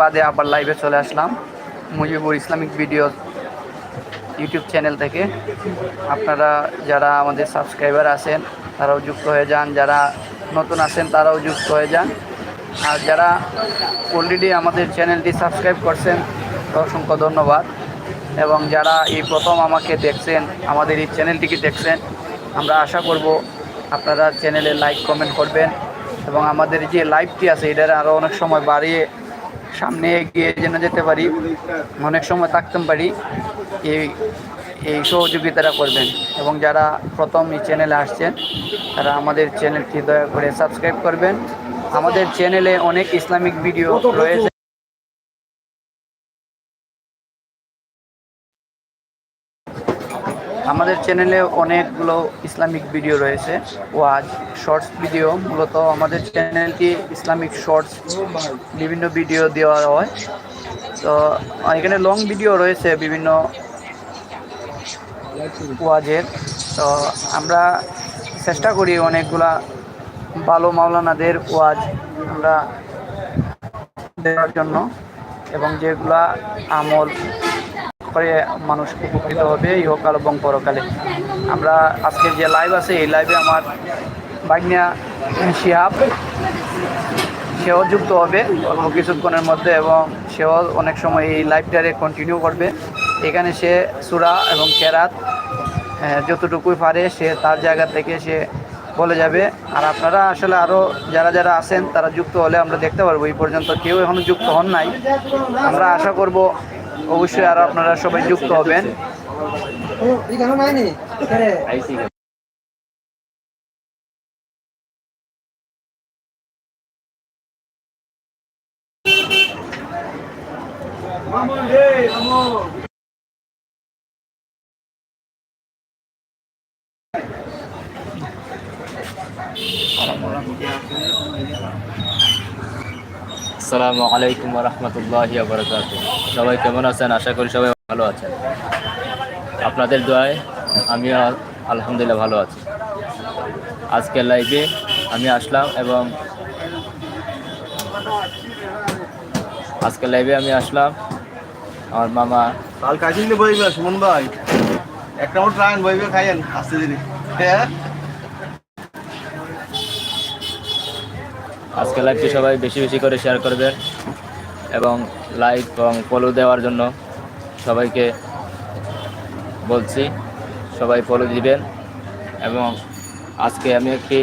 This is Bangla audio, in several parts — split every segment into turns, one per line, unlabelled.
বাদে আবার লাইভে চলে আসলাম। Mujibur Islamic video YouTube channel থেকে। আপনারা যারা আমাদের সাবস্ক্রাইবার আছেন, তারাও যুক্ত হয়ে যান। যারা নতুন আছেন, তারাও যুক্ত হয়ে যান। আর যারা অলরেডি আমাদের চ্যানেলটি সাবস্ক্রাইব করছেন অসংখ্য ধন্যবাদ। এবং যারা এই প্রথম আমাকে দেখছেন, আমাদের এই চ্যানেলটিকে দেখছেন, আমরা আশা করব আপনারা চ্যানেলে লাইক কমেন্ট করবেন। এবং আমাদের যে লাইভটি আছে, এটার আরও অনেক সময় বাড়িয়ে সামনে এগিয়ে যেন যেতে পারি। অনেক সময় থাকতে পারি এই এই সহযোগিতাটা করবেন। এবং যারা প্রথম এই চ্যানেলে আসছেন, তারা আমাদের চ্যানেলটি দয়া করে সাবস্ক্রাইব করবেন। আমাদের চ্যানেলে অনেক ইসলামিক ভিডিও রয়েছে। আমাদের চ্যানেলে অনেকগুলো ইসলামিক ভিডিও রয়েছে। ওয়াজ শর্টস ভিডিও মূলত আমাদের চ্যানেলটি ইসলামিক শর্টস বিভিন্ন ভিডিও দেওয়া হয়। তো এখানে লং ভিডিও রয়েছে বিভিন্ন ওয়াজের। তো, আমরা চেষ্টা করি অনেকগুলা ভালো মাওলানাদের ওয়াজ আমরা দেওয়ার জন্য এবং যেগুলা আমল করে মানুষ উপকৃত হবে, ইহকাল এবং পরকালে। আমরা আজকের যে লাইভ আছে, এই লাইভে আমার বাগনিয়া শিহাব, সেও যুক্ত হবে অল্প কিছুক্ষণের মধ্যে এবং সেও অনেক সময় এই লাইভটারে কন্টিনিউ করবে। এখানে সে সুরা এবং কেরাত যতটুকুই পারে সে তার জায়গা থেকে সে বলে যাবে। আর আপনারা আসলে আরও যারা যারা আছেন, তারা যুক্ত হলে আমরা দেখতে পারব। এই পর্যন্ত কেউ এখনও যুক্ত হন নাই। আমরা আশা করব অবশ্যই আর আপনারা সবাই যুক্ত হবেন।
এখানে নাইনি
আসসালামু আলাইকুম রহমতুল্লাহ বরকাত সবাই কেমন আছেন? আশা করি সবাই ভালো আছেন। আপনাদের দোয়ায় আমিও আলহামদুলিল্লাহ ভালো আছি। আজকের লাইভে আমি আসলাম এবং আজকের লাইভে আমি আসলাম আমার মামা।
কাল কাশিলে বইবে, সুমন ভাই। একটা মতো ট্রাইন বইবে, খাইয়েন আস্তে ধীরে হ্যাঁ?
আজকে লাইভটি সবাই বেশি বেশি করে শেয়ার করবেন এবং লাইক এবং ফলো দেওয়ার জন্য সবাইকে বলছি, সবাই ফলো দিবেন এবং আজকে আমি একটি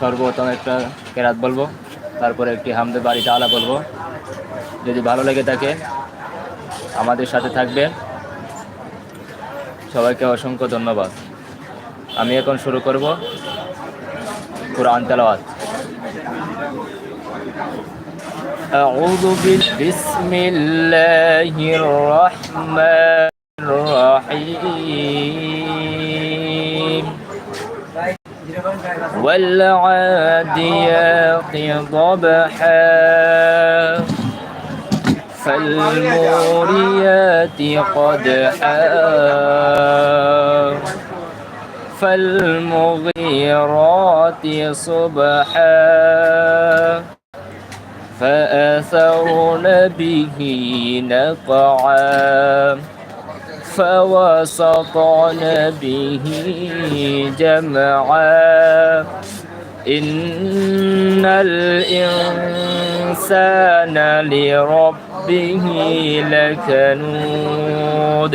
সর্বপ্রথম একটা কেরাত বলব, তারপরে একটি হামদে বাড়িতে আলা বলব। যদি ভালো লেগে থাকে, আমাদের সাথে থাকবেন। সবাইকে অসংখ্য ধন্যবাদ। আমি এখন শুরু করব কোরআন তেলাওয়াত। أعوذ بسم الله الرحمن الرحيم. والعاديات ضبحا. فالموريات قدحا. فالمغيرات صبحا فأثرن به نقعا فوسطن به جمعا إن الإنسان لربه لكنود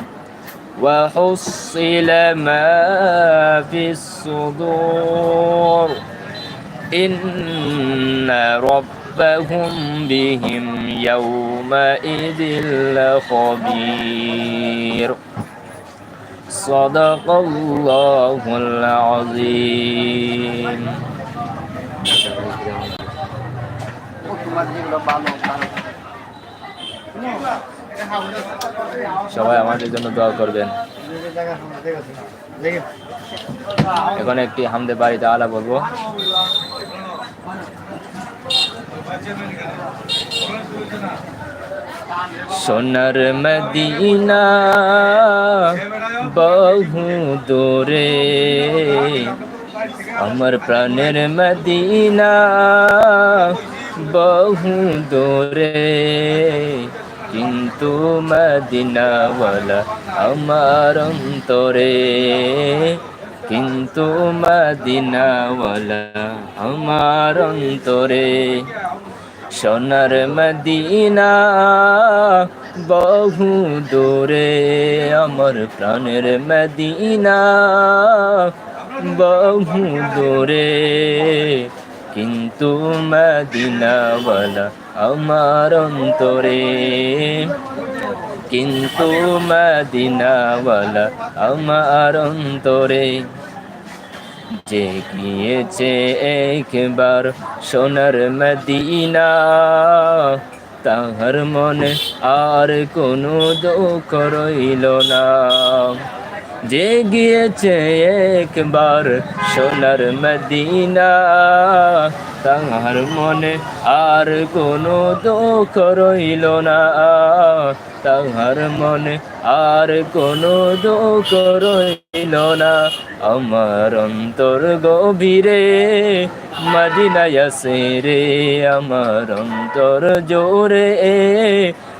وحصل ما في الصدور إن ربهم بهم يومئذ لخبير صدق الله العظيم
Yeah.
সবাই আমাদের জন্য দোয়া করবেন। এখন একটি হামদে বাড়িতে আলা বলব। সোনার মদিনা বহু দূরে, আমার প্রাণের মদিনা বহু দূরে। কিন্তু মদিনাওয়ালা আমার অন্তরে। কিন্তু মদিনাওয়ালা আমার অন্তরে। সোনার মদিনা বহু দূরে, আমার প্রাণের মদিনা বহু দূরে। কিন্তু মদিনাওয়ালা আমার অন্তরে। কিন্তু মদিনাওয়ালা আমার অন্তরে। যে গিয়েছে একবার সোনার মদিনা, তাহার মনে আর কোনো দুঃখ রইল না। যে গিয়েছে একবার সোনার মদিনা। তাহার মনে আর কোনো দুঃখ রইল না। তাহার মনে আর কোনো দুঃখ রইল না। আমার অন্তর গভীরে মদিনায় আসে রে। আমার অন্তর জোরে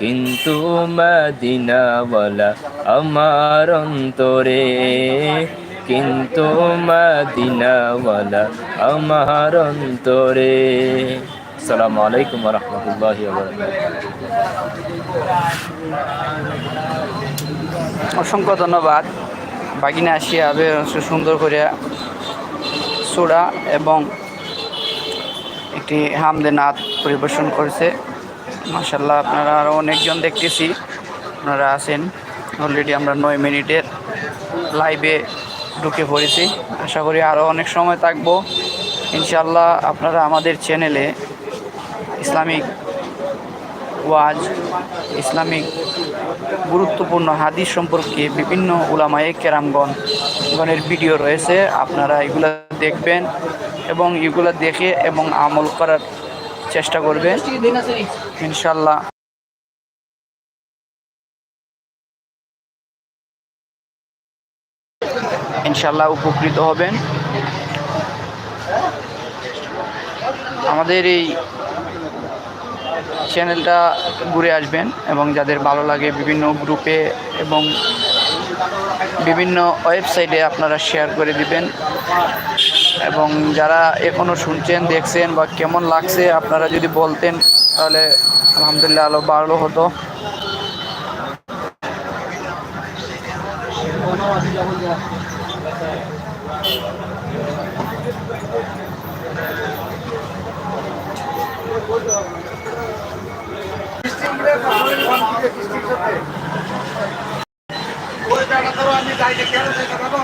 কিন্তু মদিনাওয়ালা আমার অন্তরে, কিন্তু মদিনাওয়ালা আমার অন্তরে। আসসালামু আলাইকুম রহমতুল্লাহ
অসংখ্য ধন্যবাদ। বাগিনা আসিয়া সুন্দর করে সুরা এবং একটি হামদে নাথ পরিবেশন করেছে। মাসাল্লাহ আপনারা আরও অনেকজন দেখতেছি। আপনারা আছেন। অলরেডি আমরা নয় মিনিটের লাইভে ঢুকে পড়েছি। আশা করি আরও অনেক সময় থাকব। ইনশাল্লাহ আপনারা আমাদের চ্যানেলে ইসলামিক ওয়াজ, ইসলামিক গুরুত্বপূর্ণ হাদিস সম্পর্কে বিভিন্ন উলামায়ে কেরামগণ গণের ভিডিও রয়েছে। আপনারা এগুলো দেখবেন এবং এগুলো দেখে এবং আমল করার চেষ্টা করবেন ইনশাল্লাহ। ইনশাল্লাহ উপকৃত হবেন। আমাদের এই চ্যানেলটা ঘুরে আসবেন এবং যাদের ভালো লাগে বিভিন্ন গ্রুপে এবং বিভিন্ন ওয়েবসাইটে আপনারা শেয়ার করে দিবেন। এবং যারা এখনও শুনছেন, দেখছেন বা কেমন লাগছে আপনারা যদি বলতেন, তাহলে আলহামদুলিল্লাহ আলো ভালো হতো। টাকা ধার আমি চাই কেন চাই বাবা